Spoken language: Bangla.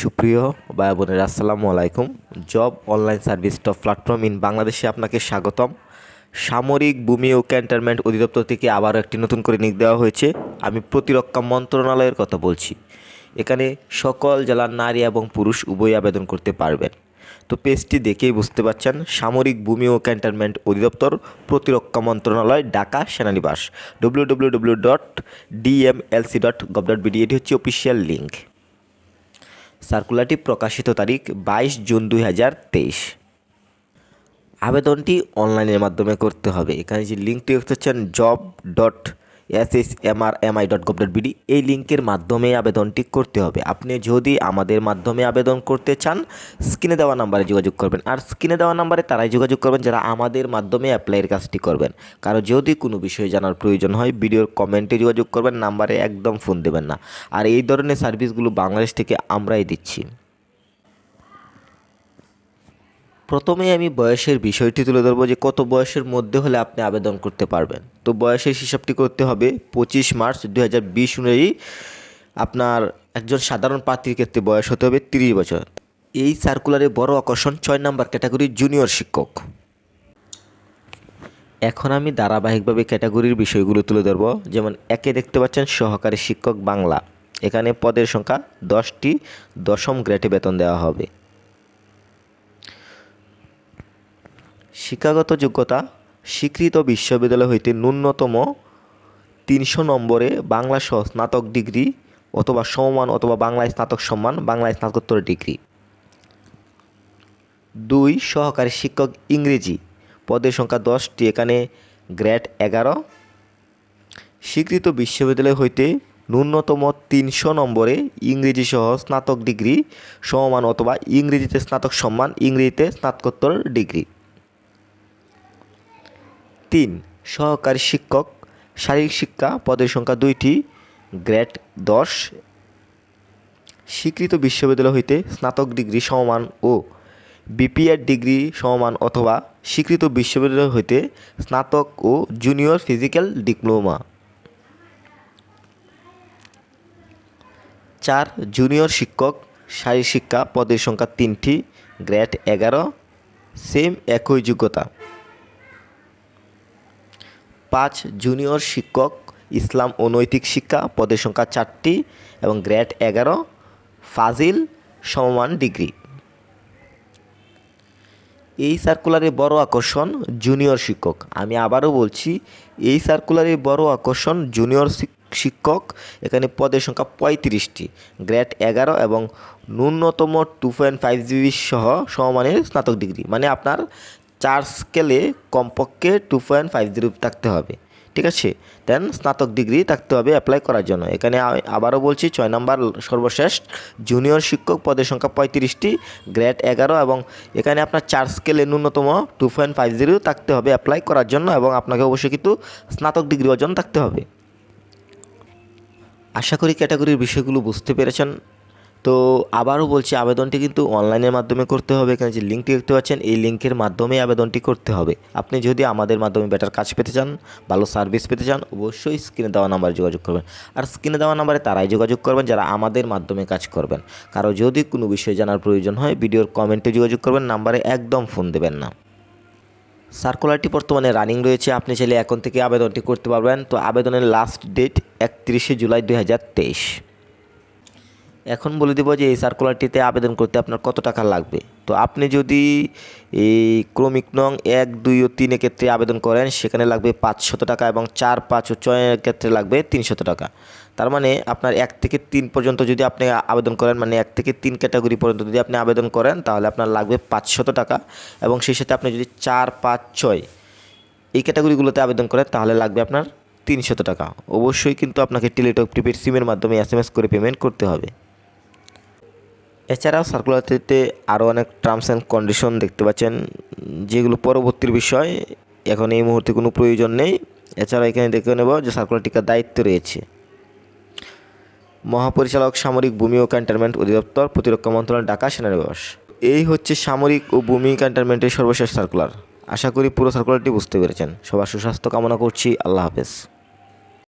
সুপ্রিয় ভাই বোনের, আসসালামু আলাইকুম। Job online service top platform in বাংলাদেশে আপনাকে স্বাগতম। সামরিক ভূমি ও ক্যান্টনমেন্ট অধিদপ্তর থেকে আবারও একটি নতুন করে নিয়োগ দেওয়া হয়েছে। আমি প্রতিরক্ষা মন্ত্রণালয়ের কথা বলছি। এখানে সকল জেলার নারী এবং পুরুষ উভয় আবেদন করতে পারবেন। তো পেজটি দেখেই বুঝতে পারছেন, সামরিক ভূমি ও ক্যান্টনমেন্ট অধিদপ্তর প্রতিরক্ষা মন্ত্রণালয়, Dhaka সেনানিবাস। W W W dot DMLC dot gov dot BD এটি হচ্ছে অফিসিয়াল লিঙ্ক সার্কুলারটি প্রকাশিত তারিখ বাইশ জুন দুই হাজার তেইশ। আবেদনটি অনলাইনের মাধ্যমে করতে হবে। এখানে যে লিঙ্কটি দেখতে হচ্ছেন job dot S S M R M I dot gov dot BD এই লিঙ্কের মাধ্যমে আবেদনটি করতে হবে। আপনি যদি আমাদের মাধ্যমে আবেদন করতে চান, স্ক্রিনে দেওয়া নাম্বারে যোগাযোগ করবেন। আর স্ক্রিনে দেওয়া নাম্বারে তারাই যোগাযোগ করবেন যারা আমাদের মাধ্যমে অ্যাপ্লাইয়ের কাজটি করবেন। কারও যদি কোনো বিষয়ে জানার প্রয়োজন হয়, ভিডিওর কমেন্টে যোগাযোগ করবেন, নাম্বারে একদম ফোন দেবেন না। আর এই ধরনের সার্ভিসগুলো বাংলাদেশ থেকে আমরাই দিচ্ছি। প্রথমে আমি বয়সের বিষয়টি তুলে ধরবো যে কত বয়সের মধ্যে হলে আপনি আবেদন করতে পারবেন। তো বয়সের হিসাবটি করতে হবে, পঁচিশ মার্চ দু হাজার বিশ অনুযায়ী আপনার একজন সাধারণ প্রার্থীর ক্ষেত্রে বয়স হতে হবে তিরিশ বছর। এই সার্কুলারে বড় আকর্ষণ, ছয় নম্বর ক্যাটাগরি জুনিয়র শিক্ষক। এখন আমি ধারাবাহিকভাবে ক্যাটাগরির বিষয়গুলো তুলে ধরবো। যেমন একে দেখতে পাচ্ছেন, সহকারী শিক্ষক বাংলা। এখানে পদের সংখ্যা দশটি, দশম গ্রেডে বেতন দেওয়া হবে। শিক্ষাগত যোগ্যতা, স্বীকৃত বিশ্ববিদ্যালয় হইতে ন্যূনতম তিনশো নম্বরে বাংলা সহ স্নাতক ডিগ্রি অথবা সমমান অথবা বাংলায় স্নাতক সম্মান বাংলায় স্নাতকোত্তর ডিগ্রি। দুই, সহকারী শিক্ষক ইংরেজি, পদের সংখ্যা দশটি, এখানে গ্রেড এগারো। স্বীকৃত বিশ্ববিদ্যালয় হইতে ন্যূনতম তিনশো নম্বরে ইংরেজি সহ স্নাতক ডিগ্রি, সমমান অথবা ইংরেজিতে স্নাতক সম্মান, ইংরেজিতে স্নাতকোত্তর ডিগ্রি। তিন, সহকারী শিক্ষক, শারীরিক শিক্ষা, পদের সংখ্যা দুইটি, গ্রেড দশ। স্বীকৃত বিশ্ববিদ্যালয় হইতে স্নাতক ডিগ্রি সমমান ও বিপিএড ডিগ্রি সমমান অথবা স্বীকৃত বিশ্ববিদ্যালয় হইতে স্নাতক ও জুনিয়র ফিজিক্যাল ডিপ্লোমা। চার, জুনিয়র শিক্ষক, শারীরিক শিক্ষা, পদের সংখ্যা তিনটি, গ্রেড এগারো। সেম একই যোগ্যতা। পাঁচ জুনিয়র শিক্ষক, ইসলাম ও নৈতিক শিক্ষা, পদের সংখ্যা চারটি এবং গ্রেড এগারো, ফাজিল সমমান ডিগ্রি এই সার্কুলারে বড় আকর্ষণ জুনিয়র শিক্ষক। আমি আবারও বলছি, এই সার্কুলারে বড় আকর্ষণ জুনিয়র শিক্ষক, এখানে পদের সংখ্যা পঁয়ত্রিশটি। গ্রেড এগারো এবং ন্যূনতম টু পয়েন্ট ফাইভ জিবি সহ সমমানের স্নাতক ডিগ্রি মানে আপনার চার স্কেলে কমপক্ষে টু পয়েন্ট ফাইভ জিরো থাকতে হবে, ঠিক আছে? দেন স্নাতক ডিগ্রি থাকতে হবে অ্যাপ্লাই করার জন্য। এখানে আবারও বলছি, ছয় নম্বর সর্বশেষ জুনিয়র শিক্ষক পদের সংখ্যা পঁয়ত্রিশটি গ্রেড এগারো এবং এখানে আপনার চার স্কেলে ন্যূনতম টু পয়েন্ট ফাইভ জিরো থাকতে হবে অ্যাপ্লাই করার জন্য এবং আপনাকে অবশ্যই কিন্তু স্নাতক ডিগ্রি অর্জন থাকতে হবে। আশা করি ক্যাটাগরির বিষয়গুলো বুঝতে পেরেছেন। তো আবারও বলছি, আবেদনটি কিন্তু অনলাইনের মাধ্যমে করতে হবে। এখানে যে লিঙ্কটি দেখতে পাচ্ছেন, এই লিঙ্কের মাধ্যমে আবেদনটি করতে হবে। আপনি যদি আমাদের মাধ্যমে বেটার কাজ পেতে চান, ভালো সার্ভিস পেতে চান, অবশ্যই স্ক্রিনে দেওয়া নাম্বারে যোগাযোগ করবেন। আর স্ক্রিনে দেওয়া নাম্বারে তারাই যোগাযোগ করবেন, যারা আমাদের মাধ্যমে কাজ করবেন। কারও যদি কোনো বিষয়ে জানার প্রয়োজন হয়, ভিডিওর কমেন্টে যোগাযোগ করবেন নাম্বারে একদম ফোন দেবেন না। সার্কুলারটি বর্তমানে রানিং রয়েছে, আপনি চাইলে এখন থেকে আবেদনটি করতে পারবেন। তো আবেদনের লাস্ট ডেট একত্রিশে জুলাই দুই হাজার তেইশ। এখন বলে দেবো যে এই সার্কুলারটিতে আবেদন করতে আপনার কত টাকা লাগবে? তো আপনি যদি এই ক্রমিক নং এক, দুই ও তিনের ক্ষেত্রে আবেদন করেন, সেখানে লাগবে পাঁচশত টাকা এবং চার, পাঁচ ও ছয়ের ক্ষেত্রে লাগবে তিনশত টাকা। তার মানে আপনার এক থেকে তিন পর্যন্ত যদি আপনি আবেদন করেন মানে এক থেকে তিন ক্যাটাগরি পর্যন্ত যদি আপনি আবেদন করেন, তাহলে আপনার লাগবে পাঁচশত টাকা এবং সেই সাথে আপনি যদি চার, পাঁচ, ছয় এই ক্যাটাগরিগুলোতে আবেদন করেন, তাহলে লাগবে আপনার তিনশত টাকা। অবশ্যই কিন্তু আপনাকে টেলিটক প্রিপেড সিমের মাধ্যমে এস করে পেমেন্ট করতে হবে। এছাড়াও সার্কুলারটিতে আরও অনেক টার্মস অ্যান্ড কন্ডিশন দেখতে পাচ্ছেন, যেগুলো পরবর্তীর বিষয়, এখন এই মুহূর্তে কোনো প্রয়োজন নেই। এছাড়া এখানে দেখে নেব যে সার্কুলারটিকার দায়িত্ব রয়েছে। মহাপরিচালক সামরিক ভূমি ও ক্যান্টনমেন্ট অধিদপ্তর, প্রতিরক্ষা মন্ত্রণালয়, ঢাকা সেনানিবাস। এই হচ্ছে সামরিক ও ভূমি ক্যান্টনমেন্টের সর্বশেষ সার্কুলার আশা করি পুরো সার্কুলারটি বুঝতে পেরেছেন। সবার সুস্বাস্থ্য কামনা করছি। আল্লাহ হাফেজ।